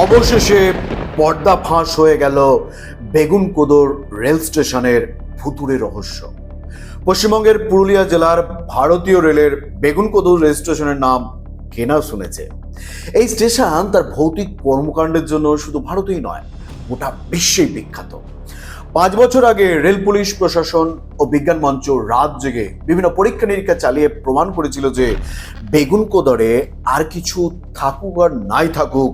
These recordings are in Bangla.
অবশেষে পর্দা ফাঁস হয়ে গেল বেগুনকোদর রেল স্টেশনের ভুতুরে রহস্য। পশ্চিমবঙ্গের পুরুলিয়া জেলার ভারতীয় রেলের বেগুনকোদর রেল স্টেশনের নাম কেনা শুনেছে। এই স্টেশন তার ভৌতিক কর্মকাণ্ডের জন্য শুধু ভারতেই নয়, গোটা বিশ্বেই বিখ্যাত। পাঁচ বছর আগে রেল পুলিশ, প্রশাসন ও বিজ্ঞান মঞ্চ রাত জেগে বিভিন্ন পরীক্ষা নিরীক্ষা চালিয়ে প্রমাণ করেছিল যে বেগুনকোদরে আর কিছু থাকুক আর নাই থাকুক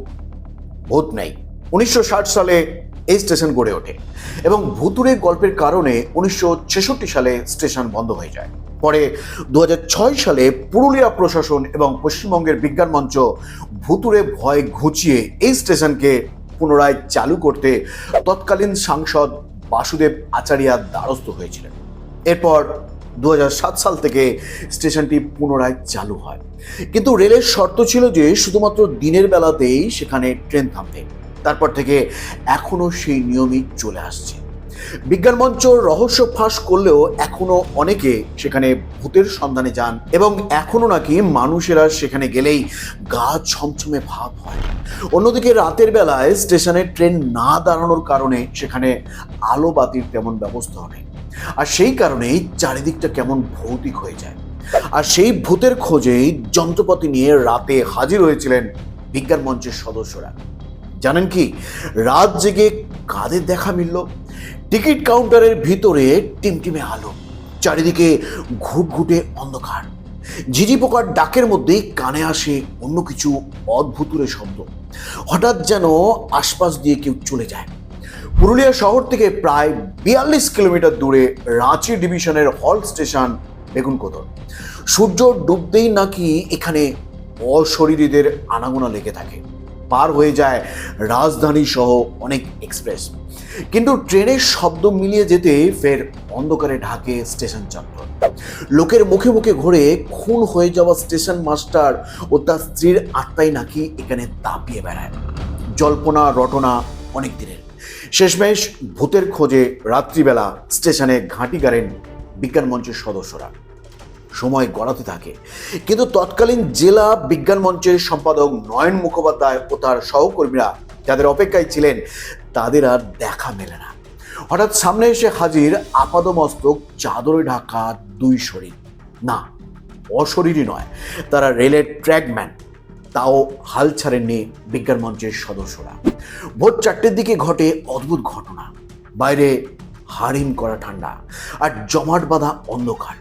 ভূত নেই। উনিশশো সালে এই স্টেশন গড়ে ওঠে এবং ভুতুরে গল্পের কারণে উনিশশো ছেষট্টি সালে স্টেশন বন্ধ হয়ে যায়। পরে দু হাজার ছয় সালে পুরুলিয়া প্রশাসন এবং পশ্চিমবঙ্গের বিজ্ঞান মঞ্চ ভুতুরে ভয় ঘুচিয়ে এই স্টেশনকে পুনরায় চালু করতে তৎকালীন সাংসদ বাসুদেব আচারিয়া দ্বারস্থ হয়েছিলেন। এরপর দু হাজার সাত সাল থেকে স্টেশনটি পুনরায় চালু হয়। কিন্তু রেলের শর্ত ছিল যে শুধুমাত্র দিনের বেলাতেই সেখানে ট্রেন থামবে। তারপর থেকে এখনও সেই নিয়মই চলে আসছে। বিজ্ঞান মঞ্চ রহস্য ফাঁস করলেও এখনও অনেকে সেখানে ভূতের সন্ধানে যান এবং এখনও নাকি মানুষেরা সেখানে গেলেই গা ছমছমে ভাব হয়। অন্যদিকে রাতের বেলায় স্টেশনে ট্রেন না দাঁড়ানোর কারণে সেখানে আলো বাতির তেমন ব্যবস্থা নেই। আর সেই কারণেই চারিদিকটা কেমন ভৌতিক হয়ে যায়। আর সেই ভূতের খোঁজেই যন্ত্রপাতি নিয়ে রাতে হাজির হয়েছিলেন বিজ্ঞান মঞ্চের সদস্যরা। জানেন কি? রাত জেগে কাদের দেখা মিলল? টিকিট কাউন্টারের ভিতরে টিমটিমে আলো, চারিদিকে ঘুটঘুটে অন্ধকার। ঝিঝি পোকার ডাকের মধ্যেই কানে আসে অন্য কিছু অদ্ভুতুরে শব্দ। হঠাৎ যেন আশপাশ দিয়ে কেউ চলে যায়। পুরুলিয়া শহর থেকে প্রায় বিয়াল্লিশ কিলোমিটার দূরে রাঁচি ডিভিশনের হল স্টেশন বেগুনকোদর সূর্য ডুবতেই নাকি এখানে অশরীরীদের আনাগোনা লেগে থাকে। পার হয়ে যায় রাজধানী সহ অনেক এক্সপ্রেস। কিন্তু ট্রেনের শব্দ মিলিয়ে যেতে ফের অন্ধকারে ঢাকে স্টেশন চত্বর। লোকের মুখে মুখে ঘুরে খুন হয়ে যাওয়া স্টেশন মাস্টার ও তার স্ত্রীর আত্মাই নাকি এখানে তাপিয়ে বেড়ায়। জল্পনা, রটনা অনেক দিনের। শেষমেশ ভূতের খোঁজে রাত্রিবেলা স্টেশনে ঘাঁটি গাড়েন বিজ্ঞান মঞ্চের সদস্যরা। সময় গড়াতে থাকে। কিন্তু তৎকালীন জেলা বিজ্ঞান মঞ্চের সম্পাদক নয়ন মুখোপাধ্যায় ও তার সহকর্মীরা যাদের অপেক্ষায় ছিলেন, তাদের আর দেখা মেলে না। হঠাৎ সামনে এসে হাজির আপাদমস্তক, চাদরে ঢাকা দুই শরীর। না, অশরীরই নয়, তারা রেলের ট্র্যাকম্যান। তাও হাল ছাড়েননি বিজ্ঞান মঞ্চের সদস্যরা। ভোর চারটের দিকে ঘটে অদ্ভুত ঘটনা। বাইরে হারিম করা ঠান্ডা আর জমাট বাঁধা অন্ধকার।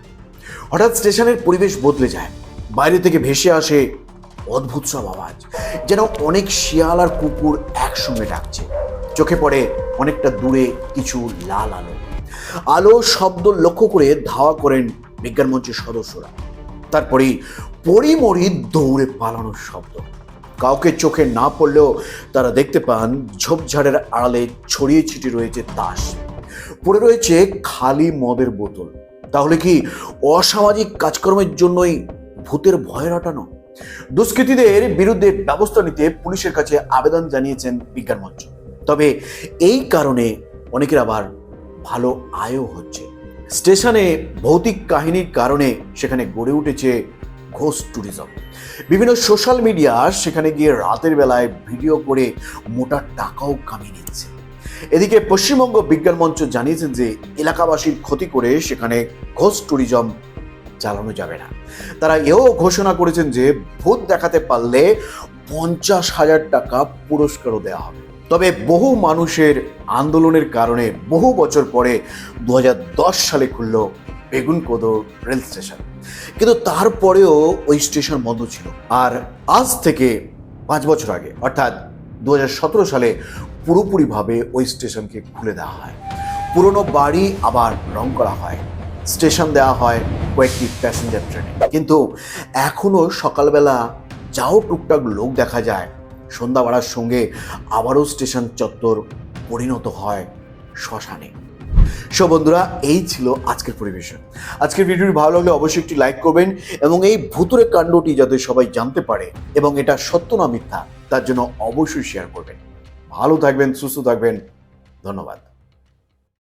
হঠাৎ স্টেশনের পরিবেশ বদলে যায়। বাইরে থেকে ভেসে আসে অদ্ভুত সব আওয়াজ, যেন অনেক শিয়াল আর কুকুর একসঙ্গে ডাকছে। চোখে পড়ে অনেকটা দূরে কিছু লাল আলো। আলো শব্দ লক্ষ্য করে ধাওয়া করেন বিজ্ঞান মঞ্চের সদস্যরা। তারপরেই পরিমরি দৌড়ে পালানোর শব্দ। কাউকে চোখে না পড়লেও তারা দেখতে পান ঝোপঝাড়ের আড়ালে ছড়িয়ে ছিটিয়ে রয়েছে তাস। পড়ে রয়েছে খালি মদের বোতল। তাহলে কি অসামাজিক কাজকর্মের জন্যই ভূতের ভয় রটানো দুষ্কৃতীদের বিরুদ্ধে ব্যবস্থা নিতে পুলিশের কাছে আবেদন জানিয়েছেন বিজ্ঞান মঞ্চ। তবে এই কারণে অনেকের আবার ভালো আয়ও হচ্ছে। স্টেশনে ভৌতিক কাহিনীর কারণে সেখানে গড়ে উঠেছে ঘোষ ট্যুরিজম বিভিন্ন সোশ্যাল মিডিয়া সেখানে গিয়ে রাতের বেলায় ভিডিও করে মোটা টাকাও কামিয়ে নিচ্ছে। এদিকে পশ্চিমবঙ্গ বিজ্ঞান মঞ্চ জানিয়েছেন যে, এলাকাবাসীর ক্ষতি করে সেখানে ঘোষ ট্যুরিজম চালানো যাবে না। তারা এও ঘোষণা করেছেন যে, ভূত দেখাতে পারলে পঞ্চাশ হাজার টাকা পুরস্কারও দেওয়া হবে। তবে বহু মানুষের আন্দোলনের কারণে বহু বছর পরে দু হাজার দশ সালে খুলল বেগুনকোদর রেল স্টেশন। কিন্তু তারপরেও ওই স্টেশন বন্ধ ছিল। আর আজ থেকে পাঁচ বছর আগে, অর্থাৎ দু হাজার সতেরো সালে পুরোপুরিভাবে ওই স্টেশনকে খুলে দেওয়া হয়। পুরনো বাড়ি আবার রং করা হয়। স্টেশন দেওয়া হয় কয়েকটি প্যাসেঞ্জার ট্রেনে। কিন্তু এখনও সকালবেলা যাও টুকটাক লোক দেখা যায়। সন্ধ্যা বাড়ার সঙ্গে আবারও স্টেশন চত্বর পরিণত হয় শ্মশানে। সো বন্ধুরা, এই ছিল আজকের পরিবেশন। আজকের ভিডিওটি ভালো লাগলে অবশ্যই একটি লাইক করবেন এবং এই ভুতুরে কাণ্ডটি যাতে সবাই জানতে পারে এবং এটা সত্য না মিথ্যা, তার জন্য অবশ্যই শেয়ার করবেন। ভালো থাকবেন, সুস্থ থাকবেন। ধন্যবাদ।